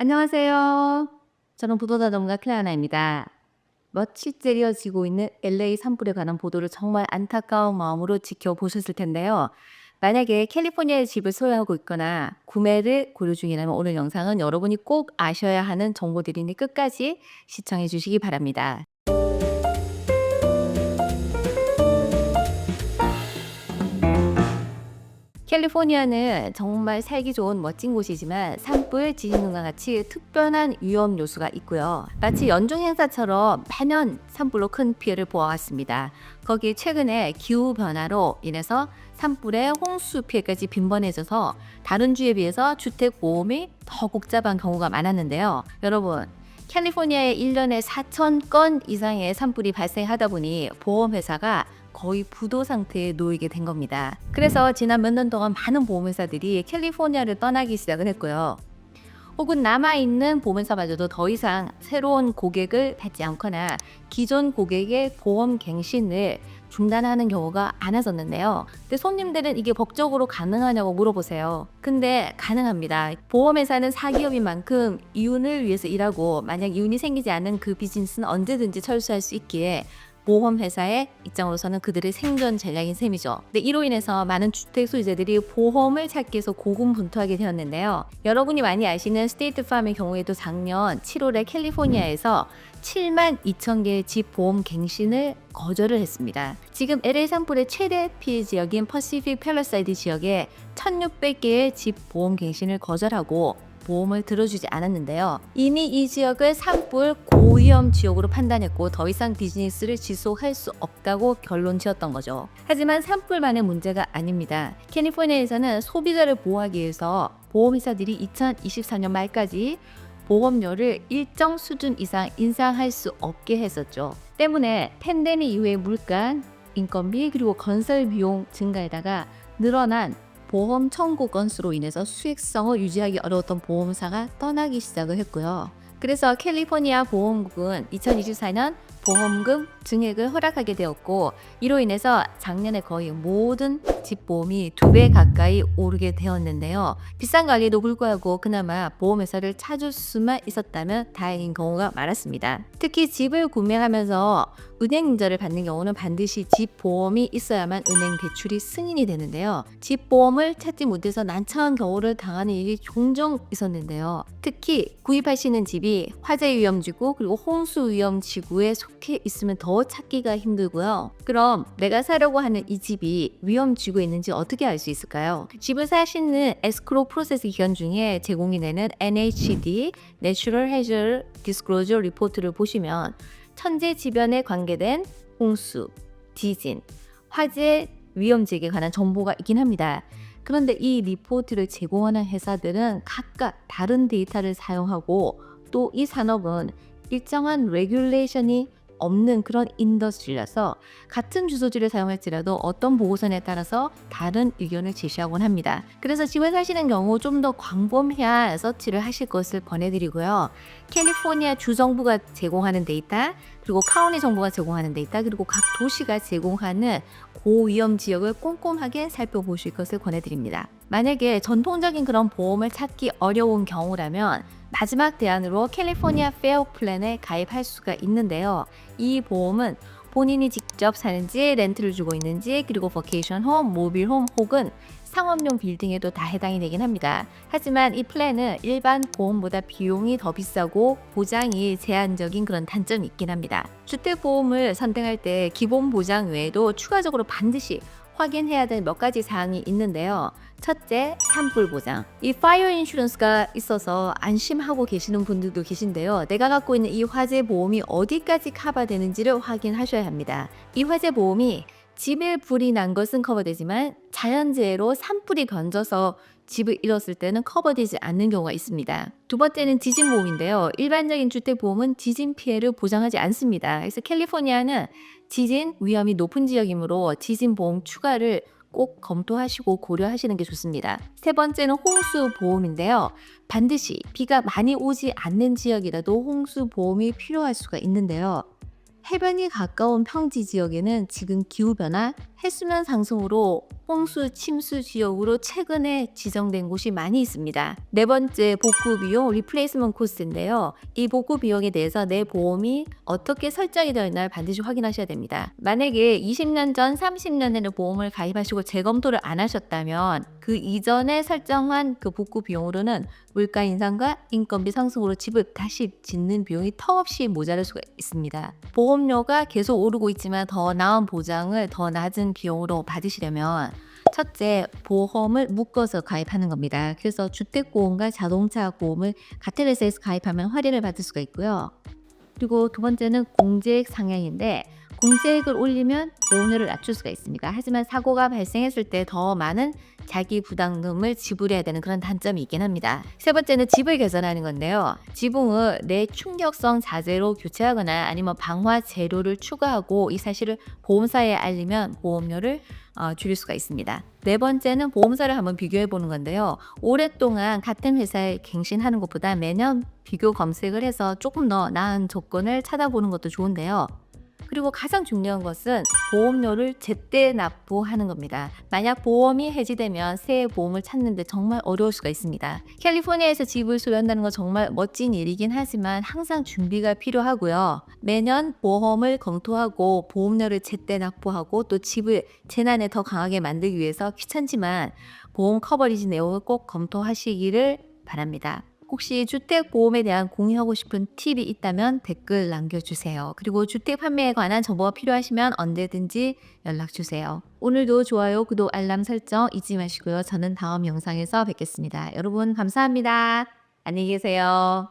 안녕하세요. 저는 부도자 전문가 클레아나입니다. 멋이 째려 지고 있는 LA 산불에 관한 보도를 정말 안타까운 마음으로 지켜보셨을 텐데요. 만약에 캘리포니아에 집을 소유하고 있거나 구매를 고려 중이라면 오늘 영상은 여러분이 꼭 아셔야 하는 정보들이니 끝까지 시청해 주시기 바랍니다. 캘리포니아는 정말 살기 좋은 멋진 곳이지만 산불, 지진 등과 같이 특별한 위험 요소가 있고요. 마치 연중 행사처럼 매년 산불로 큰 피해를 보아왔습니다. 거기에 최근에 기후 변화로 인해서 산불에 홍수 피해까지 빈번해져서 다른 주에 비해서 주택 보험이 더 복잡한 경우가 많았는데요. 여러분, 캘리포니아에 1년에 4천 건 이상의 산불이 발생하다 보니 보험회사가 거의 부도 상태에 놓이게 된 겁니다. 그래서 지난 몇 년 동안 많은 보험회사들이 캘리포니아를 떠나기 시작을 했고요. 혹은 남아있는 보험회사마저도 더 이상 새로운 고객을 받지 않거나 기존 고객의 보험 갱신을 중단하는 경우가 많아졌는데요. 근데 손님들은 이게 법적으로 가능하냐고 물어보세요. 근데 가능합니다. 보험회사는 사기업인 만큼 이윤을 위해서 일하고 만약 이윤이 생기지 않은 그 비즈니스는 언제든지 철수할 수 있기에 보험회사의 입장으로서는 그들의 생존 전략인 셈이죠. 근데 이로 인해서 많은 주택 소유자들이 보험을 찾기 위해서 고군분투하게 되었는데요. 여러분이 많이 아시는 스테이트 팜의 경우에도 작년 7월에 캘리포니아에서 7만 2천 개의 집 보험 갱신을 거절을 했습니다. 지금 LA 산불의 최대 피해 지역인 퍼시픽 팰러사이드 지역에 1,600개의 집 보험 갱신을 거절하고 보험을 들어주지 않았는데요. 이미 이 지역을 산불 고위험 지역으로 판단했고 더 이상 비즈니스를 지속할 수 없다고 결론 지었던 거죠. 하지만 산불만의 문제가 아닙니다. 캘리포니아에서는 소비자를 보호하기 위해서 보험회사들이 2024년 말까지 보험료를 일정 수준 이상 인상할 수 없게 했었죠. 때문에 팬데믹 이후의 물가, 인건비 그리고 건설 비용 증가에다가 늘어난 보험 청구 건수로 인해서 수익성을 유지하기 어려웠던 보험사가 떠나기 시작을 했고요. 그래서 캘리포니아 보험국은 2024년 보험금 증액을 허락하게 되었고 이로 인해서 작년에 거의 모든 집 보험이 두 배 가까이 오르게 되었는데요. 비싼 가격에도 불구하고 그나마 보험회사를 찾을 수만 있었다면 다행인 경우가 많았습니다. 특히 집을 구매하면서 은행 인자를 받는 경우는 반드시 집 보험이 있어야만 은행 대출이 승인이 되는데요. 집 보험을 찾지 못해서 난처한 경우를 당하는 일이 종종 있었는데요. 특히 구입하시는 집이 화재 위험지구 그리고 홍수 위험지구에 속해 있으면 더 찾기가 힘들고요. 그럼 내가 사려고 하는 이 집이 위험 지구에 있는지 어떻게 알 수 있을까요? 집을 사시는 에스크로 프로세스 기간 중에 제공이 되는 NHD Natural Hazard Disclosure Report를 보시면 천재 지변에 관계된 홍수, 지진, 화재 위험지역에 관한 정보가 있긴 합니다. 그런데 이 리포트를 제공하는 회사들은 각각 다른 데이터를 사용하고 또 이 산업은 일정한 레귤레이션이 없는 그런 인더스트리라서 같은 주소지를 사용할지라도 어떤 보고서에 따라서 다른 의견을 제시하곤 합니다. 그래서 집을 사시는 경우 좀 더 광범위한 서치를 하실 것을 권해드리고요. 캘리포니아 주정부가 제공하는 데이터, 그리고 카운티 정부가 제공하는 데이터, 그리고 각 도시가 제공하는 고위험 지역을 꼼꼼하게 살펴보실 것을 권해드립니다. 만약에 전통적인 그런 보험을 찾기 어려운 경우라면 마지막 대안으로 캘리포니아 페어 플랜에 가입할 수가 있는데요. 이 보험은 본인이 직접 사는지 렌트를 주고 있는지 그리고 버케이션 홈, 모빌 홈 혹은 상업용 빌딩에도 다 해당이 되긴 합니다. 하지만 이 플랜은 일반 보험보다 비용이 더 비싸고 보장이 제한적인 그런 단점이 있긴 합니다. 주택 보험을 선택할 때 기본 보장 외에도 추가적으로 반드시 확인해야 될 몇 가지 사항이 있는데요. 첫째, 산불 보장. 이 파이어 인슈런스가 있어서 안심하고 계시는 분들도 계신데요. 내가 갖고 있는 이 화재 보험이 어디까지 커버되는지를 확인하셔야 합니다. 이 화재 보험이 집에 불이 난 것은 커버되지만 자연재해로 산불이 건져서 집을 잃었을 때는 커버되지 않는 경우가 있습니다. 두 번째는 지진 보험인데요. 일반적인 주택 보험은 지진 피해를 보장하지 않습니다. 그래서 캘리포니아는 지진 위험이 높은 지역이므로 지진 보험 추가를 꼭 검토하시고 고려하시는 게 좋습니다. 세 번째는 홍수 보험인데요. 반드시 비가 많이 오지 않는 지역이라도 홍수 보험이 필요할 수가 있는데요. 해변이 가까운 평지 지역에는 지금 기후변화, 해수면 상승으로 홍수 침수 지역으로 최근에 지정된 곳이 많이 있습니다. 네 번째 복구 비용 리플레이스먼트 코스인데요. 이 복구 비용에 대해서 내 보험이 어떻게 설정이 되어 있나를 반드시 확인하셔야 됩니다. 만약에 20년 전, 30년에는 보험을 가입하시고 재검토를 안 하셨다면 그 이전에 설정한 그 복구 비용으로는 물가 인상과 인건비 상승으로 집을 다시 짓는 비용이 턱없이 모자랄 수가 있습니다. 보험료가 계속 오르고 있지만 더 나은 보장을 더 낮은 비용으로 받으시려면 첫째, 보험을 묶어서 가입하는 겁니다. 그래서 주택보험과 자동차 보험을 같은 회사에서 가입하면 할인을 받을 수가 있고요. 그리고 두 번째는 공제액 상향인데 공제액을 올리면 보험료를 낮출 수가 있습니다. 하지만 사고가 발생했을 때 더 많은 자기 부담금을 지불해야 되는 그런 단점이 있긴 합니다. 세 번째는 집을 개선하는 건데요. 지붕을 내 충격성 자재로 교체하거나 아니면 방화 재료를 추가하고 이 사실을 보험사에 알리면 보험료를 어, 줄일 수가 있습니다. 네 번째는 보험사를 한번 비교해 보는 건데요. 오랫동안 같은 회사에 갱신하는 것보다 매년 비교 검색을 해서 조금 더 나은 조건을 찾아보는 것도 좋은데요. 그리고 가장 중요한 것은 보험료를 제때 납부하는 겁니다. 만약 보험이 해지되면 새 보험을 찾는데 정말 어려울 수가 있습니다. 캘리포니아에서 집을 소유한다는 건 정말 멋진 일이긴 하지만 항상 준비가 필요하고요. 매년 보험을 검토하고 보험료를 제때 납부하고 또 집을 재난에 더 강하게 만들기 위해서 귀찮지만 보험 커버리지 내용을 꼭 검토하시기를 바랍니다. 혹시 주택 보험에 대한 공유하고 싶은 팁이 있다면 댓글 남겨주세요. 그리고 주택 판매에 관한 정보가 필요하시면 언제든지 연락 주세요. 오늘도 좋아요, 구독, 알람 설정 잊지 마시고요. 저는 다음 영상에서 뵙겠습니다. 여러분 감사합니다. 안녕히 계세요.